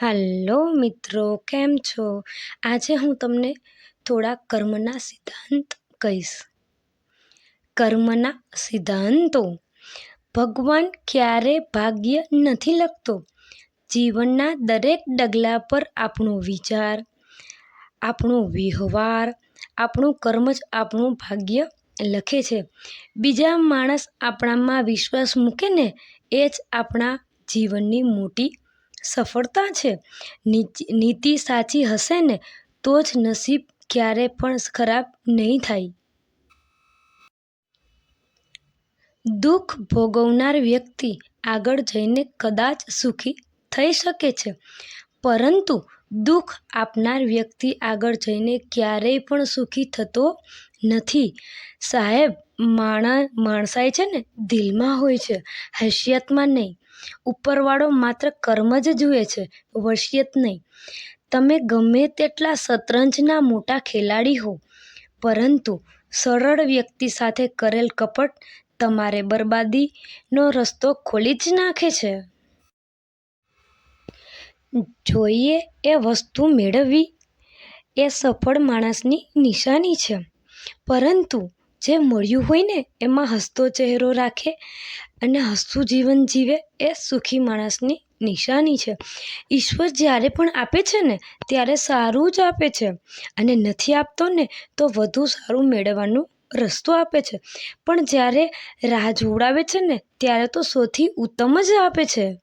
હાલો મિત્રો, કેમ છો? આજે હું તમને થોડા કર્મના સિદ્ધાંત કહીશ. કર્મના સિદ્ધાંતો. ભગવાન ક્યારે ભાગ્ય નથી લખતો? જીવનના દરેક ડગલા પર આપણો વિચાર, આપણો વ્યવહાર, આપણું કર્મ જ આપણું ભાગ્ય લખે છે. બીજા માણસ આપણામાં વિશ્વાસ મૂકે ને, એ જ આપણા જીવનની મોટી સફળતા છે? નીતિ સાચી હશે ને, તો જ નસીબ ક્યારે પણ ખરાબ નહીં થાય. દુઃખ ભોગવનાર વ્યક્તિ આગળ જઈને કદાચ સુખી થઈ શકે છે, પરંતુ દુઃખ આપનાર વ્યક્તિ આગળ જઈને ક્યારેય પણ સુખી થતો નથી. સાહેબ માણસાઈ છે ને, દિલમાં હોય છે હૈસિયતમાં નહીં. ઉપરવાળો માત્ર કર્મ જ જુએ છે વસિયત નહીં. તમે ગમે તેટલા શતરંજના મોટા ખેલાડી હો પરંતુ સરળ વ્યક્તિ સાથે કરેલ કપટ તમારે બરબાદીનો રસ્તો ખોલી જ નાખે છે. જોઈએ એ વસ્તુ મેળવવી એ સફળ માણસની નિશાની છે. પરંતુ જે મળ્યું હોય ને, એમાં હસતો ચહેરો રાખે અને હસતું જીવન જીવે એ સુખી માણસની નિશાની છે. ઈશ્વર જ્યારે પણ આપે છે ને, ત્યારે સારું જ આપે છે. અને નથી આપતો ને, તો વધુ સારું મેળવવાનું રસ્તો આપે છે. પણ જ્યારે રાહ જોવડાવે છે ને, ત્યારે તો સૌથી ઉત્તમ જ આપે છે.